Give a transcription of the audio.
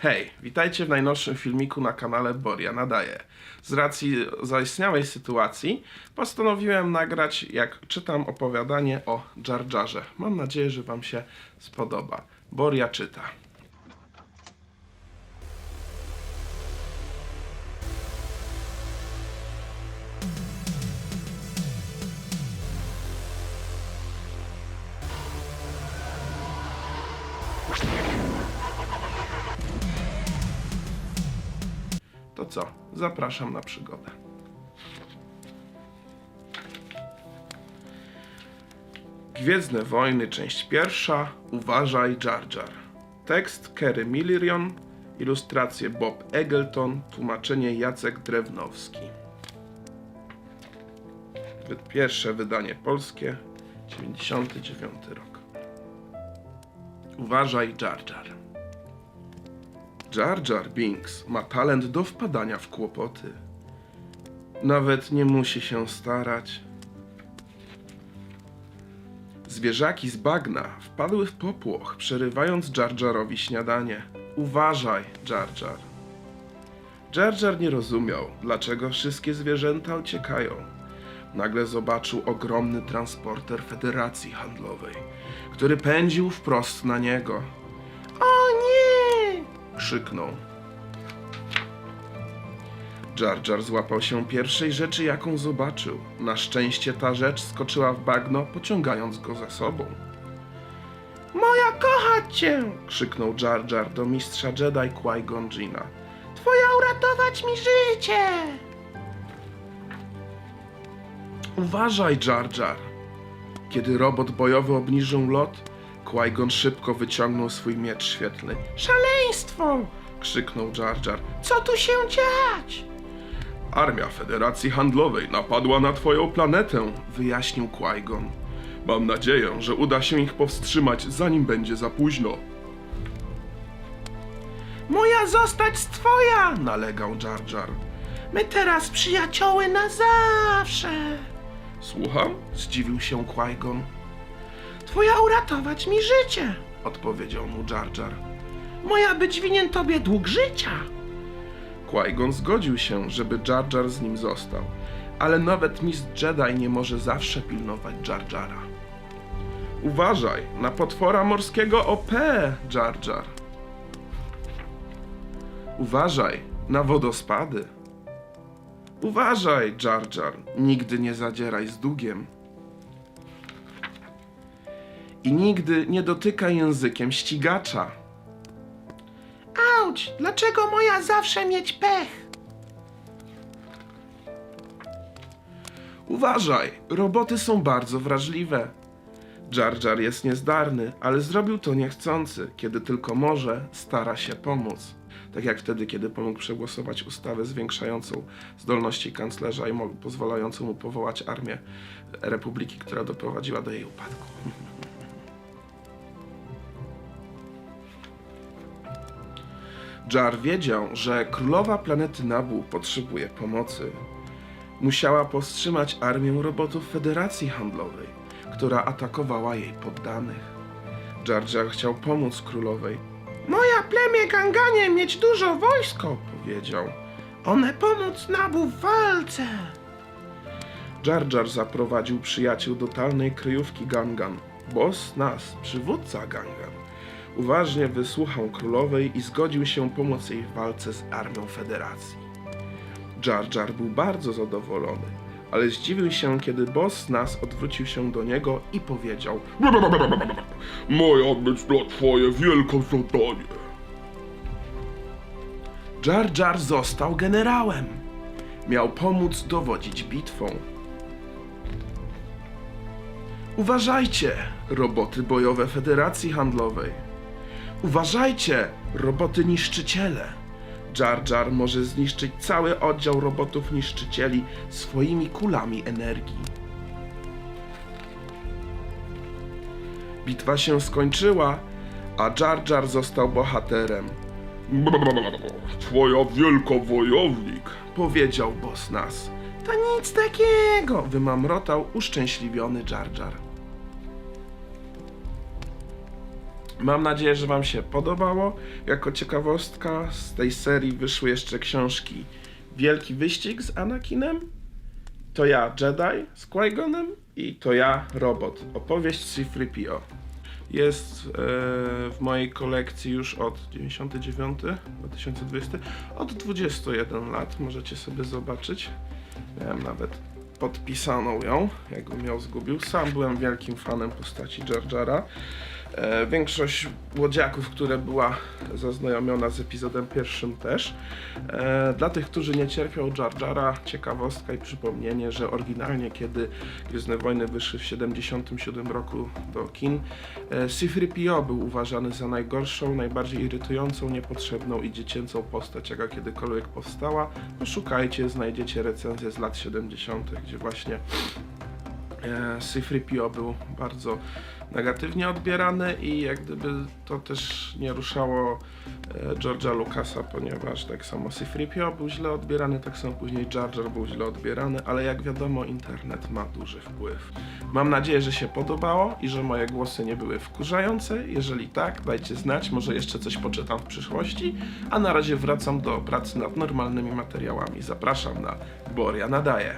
Hej, witajcie w najnowszym filmiku na kanale Boria Nadaje. Z racji zaistniałej sytuacji postanowiłem nagrać, jak czytam opowiadanie o Jar Jarze. Mam nadzieję, że Wam się spodoba. Boria czyta. To co? Zapraszam na przygodę. Gwiezdne Wojny, część pierwsza. Uważaj, Jar Jar. Tekst Kerry Millerion, ilustracje Bob Eggleton, tłumaczenie Jacek Drewnowski. Pierwsze wydanie polskie, 99 rok. Uważaj, Jar Jar. Jar Jar Binks ma talent do wpadania w kłopoty. Nawet nie musi się starać. Zwierzaki z bagna wpadły w popłoch, przerywając Jar Jarowi śniadanie. Uważaj, Jar Jar. Jar Jar nie rozumiał, dlaczego wszystkie zwierzęta uciekają. Nagle zobaczył ogromny transporter Federacji Handlowej, który pędził wprost na niego. Krzyknął. Jar Jar złapał się pierwszej rzeczy, jaką zobaczył. Na szczęście ta rzecz skoczyła w bagno, pociągając go za sobą. Moja kochać cię! krzyknął Jar Jar do mistrza Jedi Qui-Gon Jina. Twoja uratować mi życie! Uważaj, Jar Jar! Kiedy robot bojowy obniżył lot, Qui-Gon szybko wyciągnął swój miecz świetlny. Szaleństwo! krzyknął Jar Jar. Co tu się dziać? Armia Federacji Handlowej napadła na twoją planetę, wyjaśnił Qui-Gon. Mam nadzieję, że uda się ich powstrzymać, zanim będzie za późno. Moja zostać twoja! nalegał Jar Jar. My teraz przyjacioły na zawsze! Słucham? zdziwił się Qui-Gon. Twoja uratować mi życie, odpowiedział mu Jar Jar. Moja być winien tobie dług życia. Qui-Gon zgodził się, żeby Jar Jar z nim został, ale nawet mistrz Jedi nie może zawsze pilnować Jar Jara. Uważaj na potwora morskiego OP, Jar Jar. Uważaj na wodospady. Uważaj, Jar Jar, nigdy nie zadzieraj z długiem. I nigdy nie dotykaj językiem ścigacza. Auć, dlaczego moja zawsze mieć pech? Uważaj, roboty są bardzo wrażliwe. Jar Jar jest niezdarny, ale zrobił to niechcący. Kiedy tylko może, stara się pomóc. Tak jak wtedy, kiedy pomógł przegłosować ustawę zwiększającą zdolności kanclerza i pozwalającą mu powołać armię republiki, która doprowadziła do jej upadku. Jar wiedział, że królowa planety Nabu potrzebuje pomocy. Musiała powstrzymać armię robotów Federacji Handlowej, która atakowała jej poddanych. Jar Jar chciał pomóc królowej. Moja plemię Ganganie mieć dużo wojsko, powiedział. One pomóc Nabu w walce. Jar Jar zaprowadził przyjaciół do talnej kryjówki Gangan. Boss Nas, przywódca Gangan, uważnie wysłuchał królowej i zgodził się pomóc jej w walce z armią Federacji. Jar Jar był bardzo zadowolony, ale zdziwił się, kiedy boss Nas odwrócił się do niego i powiedział Moja być dla twoje wielką zadanie. Jar Jar został generałem. Miał pomóc dowodzić bitwą. Uważajcie, roboty bojowe Federacji Handlowej. Uważajcie, roboty niszczyciele. Jar Jar może zniszczyć cały oddział robotów niszczycieli swoimi kulami energii. Bitwa się skończyła, a Jar Jar został bohaterem. Twoja wielka wojownik. powiedział boss nas. To nic takiego, wymamrotał uszczęśliwiony Jar Jar. Mam nadzieję, że Wam się podobało. Jako ciekawostka z tej serii wyszły jeszcze książki Wielki Wyścig z Anakinem, To ja Jedi z Qui-Gonem i To ja Robot. Opowieść C-3PO. Jest e, w mojej kolekcji już od 99, 2020, od 21 lat. Możecie sobie zobaczyć. Miałem nawet podpisaną ją, jakbym ją zgubił. Sam byłem wielkim fanem postaci Jar Jara. E, większość łodziaków, które była zaznajomiona z epizodem pierwszym też. E, dla tych, którzy nie cierpią Jar Jara, ciekawostka i przypomnienie, że oryginalnie, kiedy Gwiezdne Wojny wyszły w 77 roku do kin, e, C-3PO był uważany za najgorszą, najbardziej irytującą, niepotrzebną i dziecięcą postać, jaka kiedykolwiek powstała. Poszukajcie, znajdziecie recenzję z lat 70., gdzie właśnie e, C-3PO był bardzo negatywnie odbierany i jak gdyby to też nie ruszało e, George'a Lucasa, ponieważ tak samo C-3PO był źle odbierany, tak samo później Jar Jar był źle odbierany, ale jak wiadomo internet ma duży wpływ. Mam nadzieję, że się podobało i że moje głosy nie były wkurzające. Jeżeli tak, dajcie znać, może jeszcze coś poczytam w przyszłości, a na razie wracam do pracy nad normalnymi materiałami. Zapraszam na Boria Nadaje.